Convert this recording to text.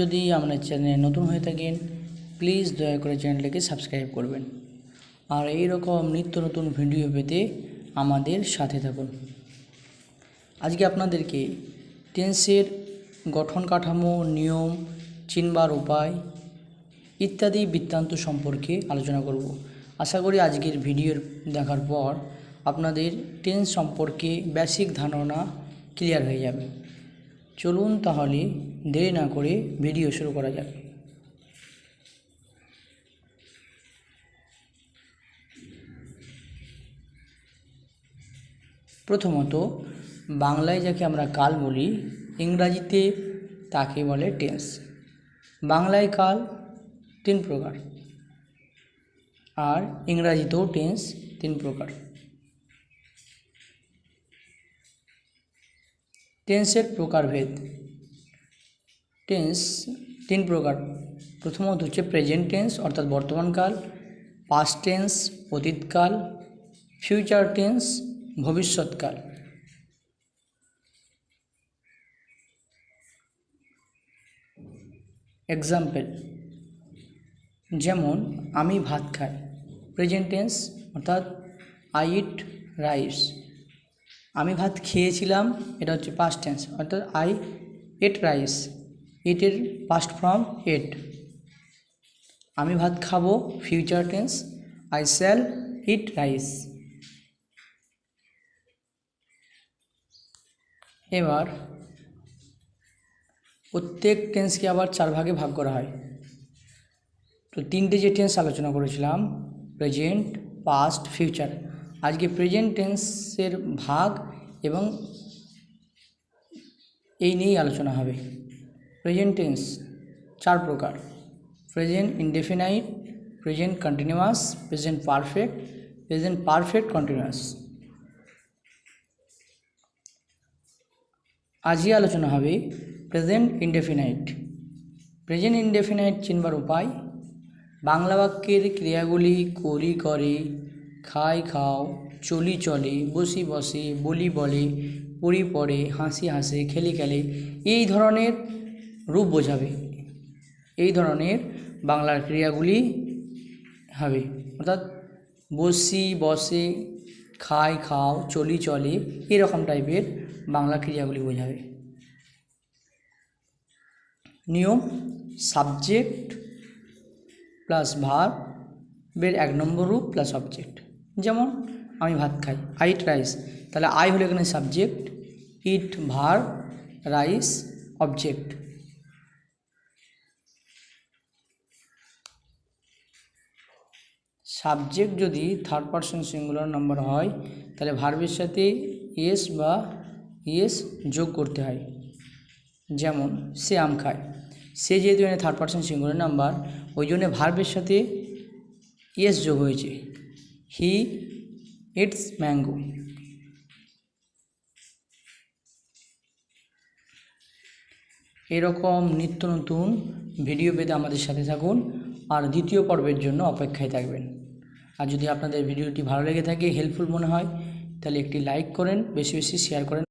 যদি আমাদের চ্যানেলে নতুন হয়ে থাকেন প্লিজ দয়া করে চ্যানেলটিকে সাবস্ক্রাইব করবেন। আর এই রকম নিত্য নতুন ভিডিও পেতে আমাদের সাথে থাকুন। আজকে আপনাদেরকে টেন্সের গঠন কাঠামো, নিয়ম, চিনবার উপায় ইত্যাদি বৃত্তান্ত সম্পর্কে আলোচনা করব। আশা করি আজকের ভিডিও দেখার পর আপনাদের টেন্স সম্পর্কে বেসিক ধারণা ক্লিয়ার হয়ে যাবে। চলুন তাহলে দেরি না করে ভিডিও শুরু করা যাক। প্রথমত, বাংলায় যাকে আমরা কাল বলি, ইংরাজিতে তাকে বলে টেন্স। বাংলায় কাল, তিন প্রকার। আর ইংরাজিতেও টেন্স, তিন প্রকার। টেন্সের প্রকারভেদ। টেন্স তিন প্রকার। প্রথমত হচ্ছে প্রেজেন্ট টেন্স অর্থাৎ বর্তমানকাল পাস্ট টেন্স অতীতকাল ফিউচার টেন্স ভবিষ্যৎকাল এক্সাম্পল যেমন আমি ভাত খাই প্রেজেন্ট টেন্স অর্থাৎ আই ইট রাইস আমি ভাত খেয়েছিলাম, এটা হচ্ছে পাস্ট টেন্স অর্থাৎ আই এট রাইস ইটের পাস্ট ফর্ম এট আমি ভাত খাব future tense I shall eat rice এবার, প্রত্যেক টেন্সকে আবার চার ভাগে ভাগ করা হয়। তো তিনটে যে টেন্স আলোচনা করেছিলাম প্রেজেন্ট পাস্ট ফিউচার আজকে প্রেজেন্ট টেন্সের ভাগ এবং এই নিয়েই আলোচনা হবে। প্রেজেন্ট টেন্স চার প্রকার। Present indefinite present continuous present perfect present perfect continuous আজই আলোচনা হবে প্রেজেন্ট ইনডেফিনাইট প্রেজেন্ট ইনডেফিনাইট চিনবার উপায়? বাংলা বাক্যের ক্রিয়াগুলি করি করে খাই খাও, চলি চলে, বসি বসে, বলি বলে, পড়ি পড়ে, হাসি হাসে, খেলি খেলে, এই ধরনের রূপ বোঝাবে। এই ধরনের বাংলার ক্রিয়াগুলি হবে। অর্থাৎ বসি, বসে, খাই, খাও, চলি, চলে, এরকম টাইপের বাংলা ক্রিয়াগুলি বোঝাবে। নিয়ম সাবজেক্ট প্লাস ভার্বের এক নম্বর রূপ প্লাস অবজেক্ট যেমন আমি ভাত খাই আই ইট রাইস তাহলে আই হলো এখানে subject eat verb rice object subject যদি থার্ড পারসন সিঙ্গুলার নাম্বার হয়, তাহলে ভার্বের সাথে এস বা ইয়েস যোগ করতে হয়। যেমন, সে আম খায়। সে যেহেতু এখানে থার্ড পারসন সিঙ্গুলার নাম্বার ওই জন্য ভার্বের সাথে ইয়েস যোগ হয়েছে। হি ইটস ম্যাঙ্গো এরকম নিত্য নতুন ভিডিও পেতে আমাদের সাথে থাকুন। আর দ্বিতীয় পর্বের জন্য অপেক্ষায় থাকবেন। আর যদি আপনাদের ভিডিওটি ভালো লেগে থাকে হেল্পফুল মনে হয়, তাহলে একটি লাইক করেন, বেশি বেশি শেয়ার করেন।